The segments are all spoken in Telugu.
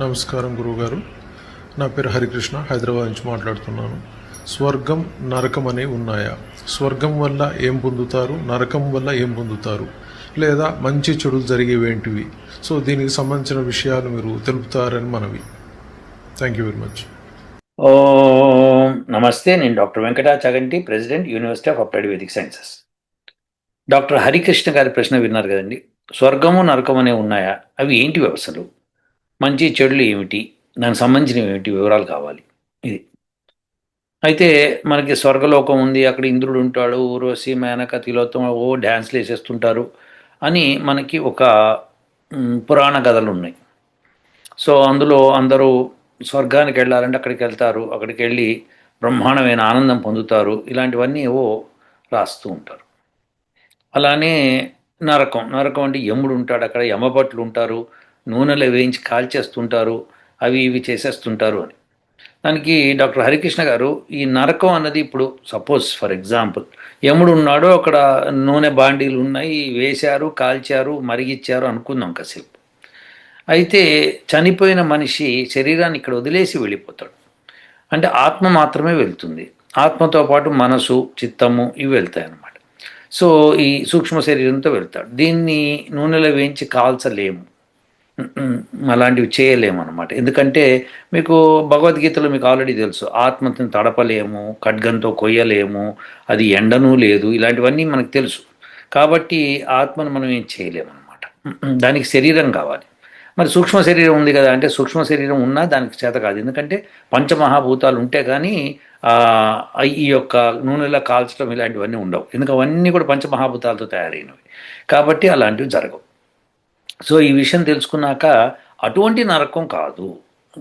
నమస్కారం గురువుగారు. నా పేరు హరికృష్ణ హైదరాబాద్ నుంచి మాట్లాడుతున్నాను. స్వర్గం నరకం అనేవి ఉన్నాయా? స్వర్గం వల్ల ఏం పొందుతారు? నరకం వల్ల ఏం పొందుతారు? లేదా మంచి చెడులు జరిగేవేంటివి? సో దీనికి సంబంధించిన విషయాలు మీరు తెలుపుతారని మనవి. థ్యాంక్ యూ వెరీ మచ్ నమస్తే నేను doctor Venkata Chaganti president university of applied Vedic sciences. Doctor Harikrishna గారి ప్రశ్న విన్నారు కదండి. స్వర్గము నరకం అనేవి ఉన్నాయా? అవి ఏంటి వ్యవస్థలు మంచి చెడులు ఏమిటి? దానికి సంబంధించినవి ఏమిటి? వివరాలు కావాలి. ఇది. అయితే మనకి స్వర్గలోకం ఉంది అక్కడ ఇంద్రుడు ఉంటాడు ఊర్వశి మేనక తిలోత్తమ ఓ డ్యాన్స్లు వేసేస్తుంటారు అని మనకి ఒక పురాణ కథలు ఉన్నాయి. సో అందులో అందరూ స్వర్గానికి వెళ్ళాలంటే అక్కడికి వెళ్తారు. అక్కడికి వెళ్ళి బ్రహ్మాండమైన ఆనందం పొందుతారు. ఇలాంటివన్నీ ఏవో రాస్తూ ఉంటారు. అలానే నరకం. నరకం అంటే యముడు ఉంటాడు. అక్కడ యమభట్లు ఉంటారు. నూనెలో వేయించి కాల్చేస్తుంటారు అవి ఇవి చేసేస్తుంటారు అని. దానికి డాక్టర్ హరికృష్ణ గారు ఈ నరకం అన్నది ఇప్పుడు సపోజ్ ఫర్ ఎగ్జాంపుల్ యముడు ఉన్నాడో అక్కడ నూనె బాండీలు ఉన్నాయి వేశారు కాల్చారు మరిగిచ్చారు అనుకుందాం కాసేపు. అయితే చనిపోయిన మనిషి శరీరాన్ని ఇక్కడ వదిలేసి వెళ్ళిపోతాడు. అంటే ఆత్మ మాత్రమే వెళ్తుంది. ఆత్మతో పాటు మనసు చిత్తము ఇవి వెళ్తాయి అన్నమాట సో ఈ సూక్ష్మ శరీరంతో వెళ్తాడు. దీన్ని నూనెలో వేయించి కాల్చలేము. అలాంటివి చేయలేము అనమాట ఎందుకంటే మీకు భగవద్గీతలో మీకు ఆల్రెడీ తెలుసు ఆత్మను తడపలేము ఖడ్గంతో కొయ్యలేము అది ఎండను లేదు ఇలాంటివన్నీ మనకు తెలుసు. కాబట్టి ఆత్మను మనం ఏం చేయలేము అనమాట దానికి శరీరం కావాలి. మరి సూక్ష్మ శరీరం ఉంది కదా అంటే సూక్ష్మ శరీరం ఉన్నా దానికి చేత కాదు. ఎందుకంటే పంచమహాభూతాలు ఉంటే కానీ ఈ యొక్క నూనెలో కాల్చడం ఇలాంటివన్నీ ఉండవు. ఎందుకు అవన్నీ కూడా పంచమహాభూతాలతో తయారైనవి. కాబట్టి అలాంటివి జరగవు. సో ఈ విషయం తెలుసుకున్నాక అటువంటి నరకం కాదు.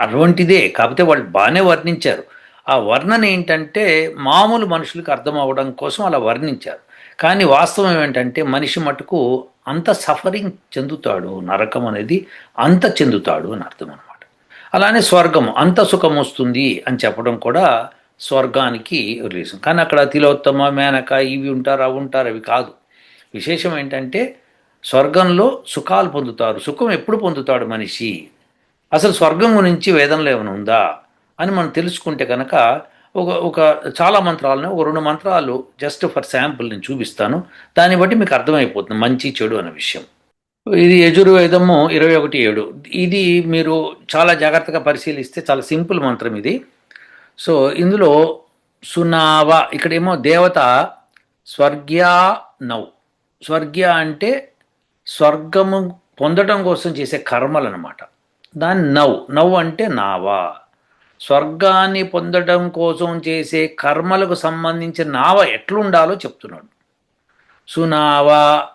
అటువంటిదే. కాకపోతే వాళ్ళు బాగానే వర్ణించారు. ఆ వర్ణన ఏంటంటే మామూలు మనుషులకు అర్థం అవ్వడం కోసం అలా వర్ణించారు. కానీ వాస్తవం ఏంటంటే మనిషి మటుకు అంత సఫరింగ్ చెందుతాడు. నరకం అనేది అంత చెందుతాడు అని అర్థం అనమాట అలానే స్వర్గము అంత సుఖం వస్తుంది అని చెప్పడం కూడా స్వర్గానికి రీజన్. కానీ అక్కడ తిలోత్తమ మేనక ఇవి ఉంటారు అవి ఉంటారు అవి కాదు. విశేషం ఏంటంటే స్వర్గంలో సుఖాలు పొందుతారు సుఖం ఎప్పుడు పొందుతాడు మనిషి? అసలు స్వర్గం గురించి వేదంలో ఏమైనా ఉందా? అని మనం తెలుసుకుంటే కనుక ఒక ఒక చాలా మంత్రాలను ఒక రెండు మంత్రాలు జస్ట్ ఫర్ శాంపుల్ నేను చూపిస్తాను. దాన్ని బట్టి మీకు అర్థమైపోతుంది మంచి చెడు అనే విషయం. ఇది యజుర్వేదము ఇరవై ఒకటి ఏడు. ఇది మీరు చాలా జాగ్రత్తగా పరిశీలిస్తే చాలా సింపుల్ మంత్రం ఇది. సో ఇందులో సునావ ఇక్కడేమో దేవత స్వర్గ్యా నౌ. స్వర్గ్య అంటే స్వర్గము పొందడం కోసం చేసే కర్మలు అనమాట దాన్ని నవ్ నవ్ అంటే నావా. స్వర్గాన్ని పొందడం కోసం చేసే కర్మలకు సంబంధించిన నావ ఎట్లుండాలో చెప్తున్నాడు. సునావ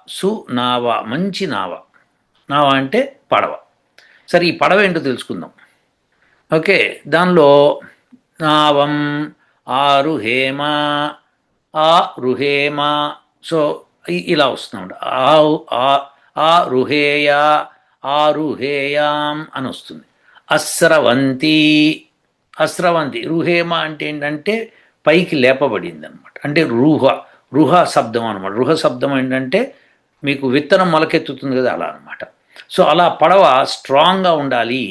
సునావ మంచి నావ. నావ అంటే పడవ. సరే ఈ పడవ ఏంటో తెలుసుకుందాం. ఓకే దానిలో నావం ఆరు హేమ ఆ రుహేమ సో ఇలా వస్తున్నాడు ఆ ఆ- రుహేయ ఆ రుహేయాం అని వస్తుంది అస్రవంతి అస్రవంతి రుహేమ అంటే ఏంటంటే పైకి లేపబడింది అనమాట అంటే రుహ రుహ శబ్దం అనమాట. రుహ శబ్దం ఏంటంటే మీకు విత్తనం మొలకెత్తుతుంది కదా అలా అనమాట. సో అలా పడవ స్ట్రాంగ్గా ఉండాలి.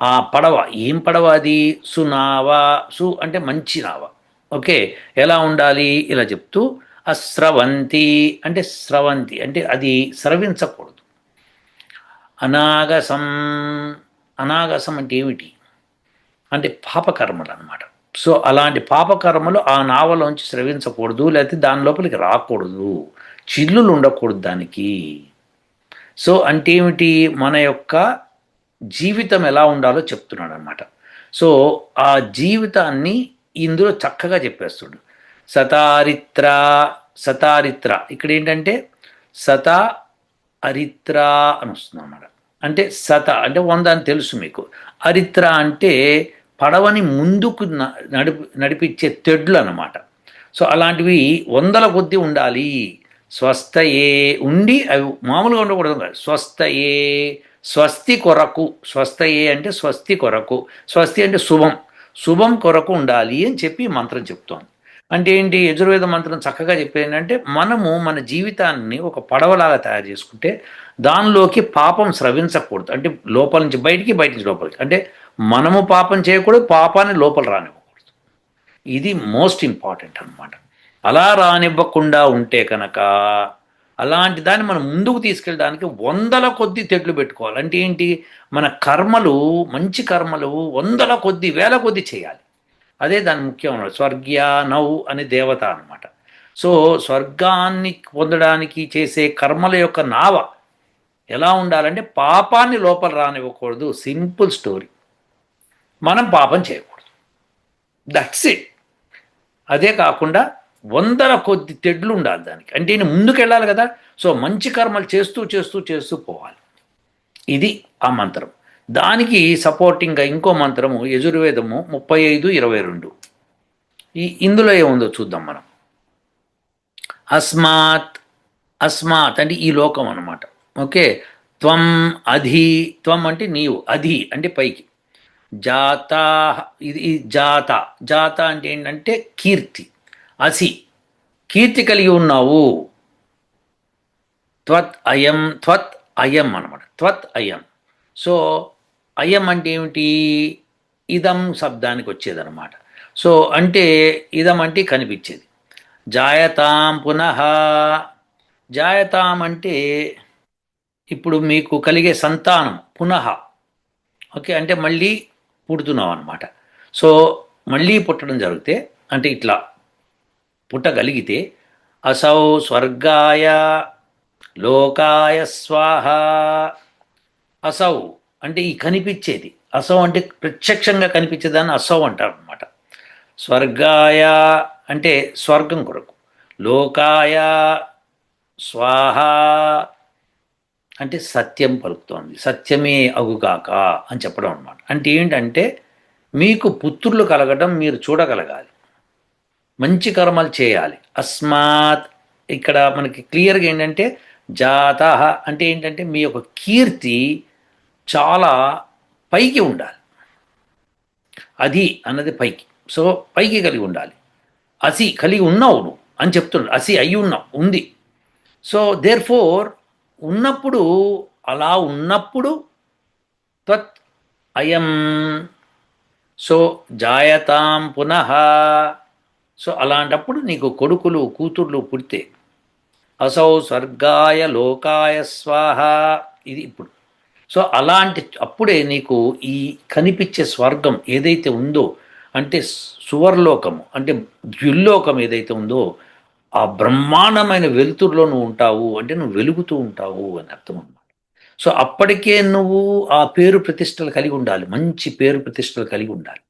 ఆ పడవ ఏం పడవ అది? సునావ సు అంటే మంచి నావ ఓకే ఎలా ఉండాలి? ఇలా చెప్తూ అస్రవంతి అంటే స్రవంతి అంటే అది స్రవించకూడదు. అనాగసం అనాగసం అంటే ఏమిటి? అంటే పాపకర్మలు అనమాట సో అలాంటి పాపకర్మలు ఆ నావలోంచి స్రవించకూడదు లేకపోతే దాని లోపలికి రాకూడదు. చిల్లులు ఉండకూడదు దానికి. సో అంటే ఏమిటి? మన యొక్క జీవితం ఎలా ఉండాలో చెప్తున్నాడు అనమాట సో ఆ జీవితాన్ని ఇందులో చక్కగా చెప్పేస్తుడు సతారిత్ర సతారిత్ర. ఇక్కడ ఏంటంటే సత అరిత్ర అని వస్తుంది అన్నమాట అంటే సత అంటే వంద అని తెలుసు మీకు. అరిత్ర అంటే పడవని ముందుకు నడిపి నడిపించే తెడ్లు అనమాట సో అలాంటివి వందల కొద్దీ ఉండాలి. స్వస్థయే ఉండి అవి మామూలుగా ఉండకూడదు కాదు. స్వస్థయే స్వస్తి కొరకు. స్వస్థయే అంటే స్వస్తి కొరకు. స్వస్తి అంటే శుభం. శుభం కొరకు ఉండాలి అని చెప్పి మంత్రం చెప్తోంది. అంటే ఏంటి? యజుర్వేద మంత్రం చక్కగా చెప్పేది ఏంటంటే మనము మన జీవితాన్ని ఒక పడవలాగా తయారు చేసుకుంటే దానిలోకి పాపం స్రవించకూడదు. అంటే లోపల నుంచి బయటికి బయట నుంచి లోపలికి. అంటే మనము పాపం చేయకూడదు పాపాన్ని లోపల రానివ్వకూడదు. ఇది మోస్ట్ ఇంపార్టెంట్ అనమాట అలా రానివ్వకుండా ఉంటే కనుక అలాంటి దాన్ని మనం ముందుకు తీసుకెళ్ళడానికి వందల కొద్ది తెడ్లు పెట్టుకోవాలి. అంటే ఏంటి? మన కర్మలు మంచి కర్మలు వందల కొద్ది వేల కొద్ది చేయాలి. అదే దాని ముఖ్యం అన్నమాట. నౌ అనే దేవత అనమాట సో స్వర్గాన్ని పొందడానికి చేసే కర్మల యొక్క నావ ఎలా ఉండాలంటే పాపాన్ని లోపల రానివ్వకూడదు. Simple story. మనం పాపం చేయకూడదు. దట్స్ ఇట్ అదే కాకుండా వందల కొద్ది తెడ్లు ఉండాలి దానికి. అంటే నేను ముందుకెళ్ళాలి కదా. సో మంచి కర్మలు చేస్తూ చేస్తూ చేస్తూ పోవాలి. ఇది ఆ మంత్రం. దానికి సపోర్టింగ్గా ఇంకో మంత్రము యజుర్వేదము ముప్పై ఐదు ఇరవై రెండు. ఈ ఇందులో ఏముందో చూద్దాం మనం. అస్మాత్ అస్మాత్ అంటే ఈ లోకం అనమాట ఓకే? త్వం అధి త్వం అంటే నీవు అధి అంటే పైకి. జాత ఇది జాత. జాత అంటే ఏంటంటే కీర్తి అసి. కీర్తి కలిగి ఉన్నావు. త్వత్ అయం త్వత్ అయం అనమాట త్వత్ అయం. సో అయం అంటే ఏమిటి? ఇదం శబ్దానికి వచ్చేదన్నమాట. సో అంటే ఇదం అంటే కనిపించేది. జాయతాం పునః. జాయతాం అంటే ఇప్పుడు మీకు కలిగే సంతానం పునః. ఓకే అంటే మళ్ళీ పుడుతున్నాం అనమాట సో మళ్ళీ పుట్టడం జరిగితే అంటే ఇట్లా పుట్టగలిగితే అసౌ స్వర్గాయ లోకాయ స్వాహ. అసౌ అంటే ఈ కనిపించేది. అసౌ అంటే ప్రత్యక్షంగా కనిపించేదాన్ని అసౌ అంటారు అనమాట స్వర్గాయ అంటే స్వర్గం కొరకు. లోకాయ స్వాహ అంటే సత్యం పలుకుతోంది. సత్యమే అగుగాక అని చెప్పడం అనమాట అంటే ఏంటంటే మీకు పుత్రులు కలగడం మీరు చూడగలగాలి. మంచి కర్మలు చేయాలి. అస్మాత్ ఇక్కడ మనకి క్లియర్గా ఏంటంటే జాత అంటే ఏంటంటే మీ యొక్క కీర్తి చాలా పైకి ఉండాలి. అది అన్నది పైకి. సో పైకి కలిగి ఉండాలి. అసి కలిగి ఉన్నావు నువ్వు అని చెప్తున్నాడు. అసి అయి ఉన్నావు ఉంది. సో దేర్ ఫోర్ ఉన్నప్పుడు అలా ఉన్నప్పుడు త్వత్ అయం. సో జాయతాం పునః. సో అలాంటప్పుడు నీకు కొడుకులు కూతుర్లు పుడితే అసౌ స్వర్గాయ లోకాయ స్వాహ. ఇది ఇప్పుడు. సో అలాంటి అప్పుడే నీకు ఈ కనిపించే స్వర్గం ఏదైతే ఉందో అంటే సువర్లోకము అంటే ద్యుల్లోకం ఏదైతే ఉందో ఆ బ్రహ్మాండమైన వెలుతురులో నువ్వు ఉంటావు అంటే నువ్వు వెలుగుతూ ఉంటావు అని అర్థం అన్నమాట. సో అప్పటికే నువ్వు ఆ పేరు ప్రతిష్టలు కలిగి ఉండాలి మంచి పేరు ప్రతిష్టలు కలిగి ఉండాలి.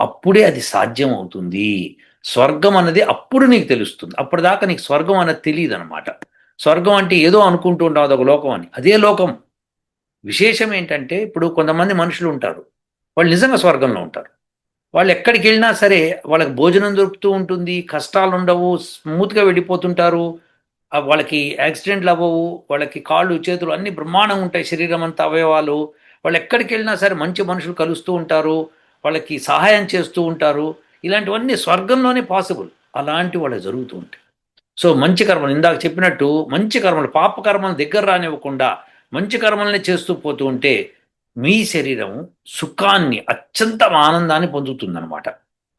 అప్పుడే అది సాధ్యం అవుతుంది. స్వర్గం అన్నది అప్పుడు నీకు తెలుస్తుంది. అప్పటిదాకా నీకు స్వర్గం అన్నది తెలియదు అనమాట స్వర్గం అంటే ఏదో అనుకుంటూ ఉంటావు అదొక లోకం అని. అదే లోకం. విశేషం ఏంటంటే ఇప్పుడు కొంతమంది మనుషులు ఉంటారు. వాళ్ళు నిజంగా స్వర్గంలో ఉంటారు. వాళ్ళు ఎక్కడికి వెళ్ళినా సరే వాళ్ళకి భోజనం దొరుకుతూ ఉంటుంది కష్టాలు ఉండవు స్మూత్గా వెళ్ళిపోతుంటారు. వాళ్ళకి యాక్సిడెంట్లు అవ్వవు వాళ్ళకి కాళ్ళు చేతులు అన్ని బ్రహ్మాండంగా ఉంటాయి శరీరం అంతా అవయవాలు. వాళ్ళు ఎక్కడికి వెళ్ళినా సరే మంచి మనుషులు కలుస్తూ ఉంటారు వాళ్ళకి సహాయం చేస్తూ ఉంటారు. ఇలాంటివన్నీ స్వర్గంలోనే పాసిబుల్. అలాంటి వాళ్ళకి జరుగుతూ ఉంటాయి. సో మంచి కర్మలు ఇందాక చెప్పినట్టు మంచి కర్మలు పాప కర్మలు దగ్గర రానివ్వకుండా మంచి కర్మల్ని చేస్తూ పోతూ ఉంటే మీ శరీరం సుఖాన్ని అత్యంత ఆనందాన్ని పొందుతుందన్నమాట.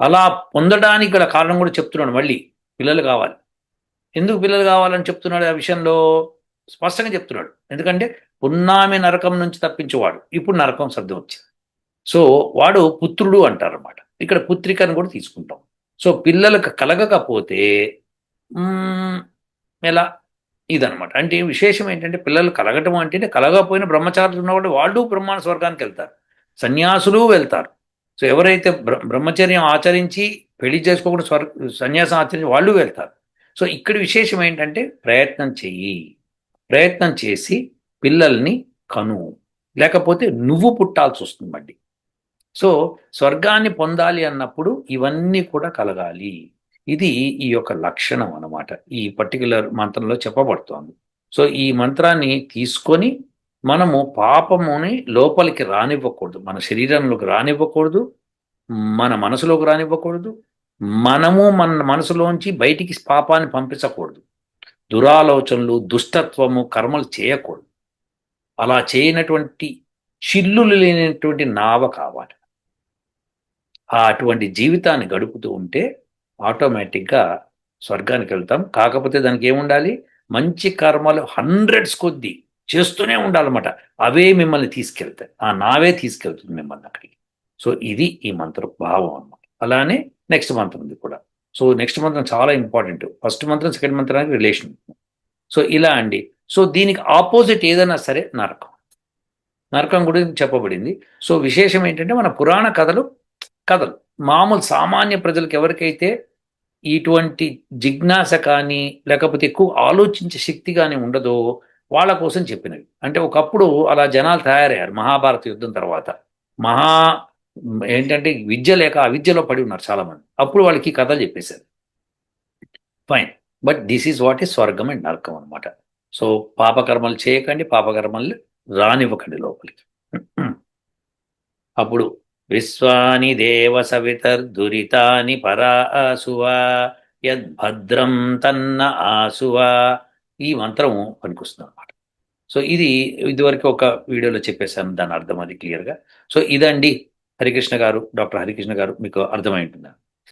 అలా పొందడానికి గల కారణం కూడా చెప్తున్నాడు మళ్ళీ. పిల్లలు కావాలి. ఎందుకు పిల్లలు కావాలని చెప్తున్నాడు ఆ విషయంలో? స్పష్టంగా చెప్తున్నాడు. ఎందుకంటే పున్నామి నరకం నుంచి తప్పించేవాడు. ఇప్పుడు నరకం శబ్దం వచ్చింది. సో వాడు పుత్రుడు అంటారు అనమాట ఇక్కడ పుత్రికను కూడా తీసుకుంటాం. సో పిల్లలకు కలగకపోతే ఎలా? ఇదనమాట అంటే విశేషం ఏంటంటే పిల్లలు కలగటం అంటే కలగకపోయిన బ్రహ్మచారులు ఉన్నవాడు వాళ్ళు బ్రహ్మాండ స్వర్గానికి వెళ్తారు. సన్యాసులు వెళ్తారు. సో ఎవరైతే బ్ర బ్రహ్మచర్యం ఆచరించి పెళ్ళి చేసుకోకుండా స్వర్ సన్యాసం ఆచరించి వాళ్ళు వెళ్తారు. సో ఇక్కడ విశేషం ఏంటంటే ప్రయత్నం చెయ్యి. ప్రయత్నం చేసి పిల్లల్ని కను. లేకపోతే నువ్వు పుట్టాల్సి వస్తుంది మళ్ళీ. సో స్వర్గాన్ని పొందాలి అన్నప్పుడు ఇవన్నీ కూడా కలగాలి. ఇది ఈ యొక్క లక్షణం అన్నమాట. ఈ పర్టికులర్ మంత్రంలో చెప్పబడుతోంది. సో ఈ మంత్రాన్ని తీసుకొని మనము పాపముని లోపలికి రానివ్వకూడదు. మన శరీరంలోకి రానివ్వకూడదు. మన మనసులోకి రానివ్వకూడదు. మనము మన మనసులోంచి బయటికి పాపాన్ని పంపించకూడదు. దురాలోచనలు దుష్టత్వము కర్మలు చేయకూడదు. అలా చేయనటువంటి చిల్లులు లేనటువంటి నావ కావాలి. అటువంటి జీవితాన్ని గడుపుతూ ఉంటే ఆటోమేటిక్గా స్వర్గానికి వెళ్తాం. కాకపోతే దానికి ఏముండాలి? మంచి కర్మలు హండ్రెడ్స్ కొద్దీ చేస్తూనే ఉండాలన్నమాట. అవే మిమ్మల్ని తీసుకెళ్తాయి. ఆ నావే తీసుకెళ్తుంది మిమ్మల్ని అక్కడికి. సో ఇది ఈ మంత్ర భావం అన్నమాట. అలానే నెక్స్ట్ మంత్రం ఉంది కూడా. సో నెక్స్ట్ మంత్రం చాలా ఇంపార్టెంట్. ఫస్ట్ మంత్రం సెకండ్ మంత్రానికి రిలేషన్. సో ఇలా అండి. సో దీనికి ఆపోజిట్ ఏదైనా సరే నరకం. నరకం గురించి చెప్పబడింది. సో విశేషం ఏంటంటే మన పురాణ కథలు కథలు. మామూలు సామాన్య ప్రజలకు ఎవరికైతే ఇటువంటి జిజ్ఞాస కానీ లేకపోతే ఎక్కువ ఆలోచించే శక్తి కానీ ఉండదో వాళ్ళ కోసం చెప్పినవి. అంటే ఒకప్పుడు అలా జనాలు తయారయ్యారు మహాభారత యుద్ధం తర్వాత. మహా ఏంటంటే విద్య లేక అవిద్యలో పడి ఉన్నారు చాలా మంది అప్పుడు వాళ్ళకి ఈ కథలు చెప్పేశారు. Fine but this is what ఈ స్వర్గం అండ్ నరకం అనమాట సో పాపకర్మలు చేయకండి పాపకర్మలు రానివ్వకండి లోపలికి. అప్పుడు విశ్వాని దేవ సవితర్దురితాని పరా ఆసువా యద్భద్రం తన్న ఆసువా. ఈ మంత్రం పనికొస్తుంది అనమాట సో ఇది ఇదివరకు ఒక వీడియోలో చెప్పేశాను దాని అర్థం అది క్లియర్గా. సో ఇదండి హరికృష్ణ గారు డాక్టర్ హరికృష్ణ గారు మీకు అర్థమై ఉంటుందా?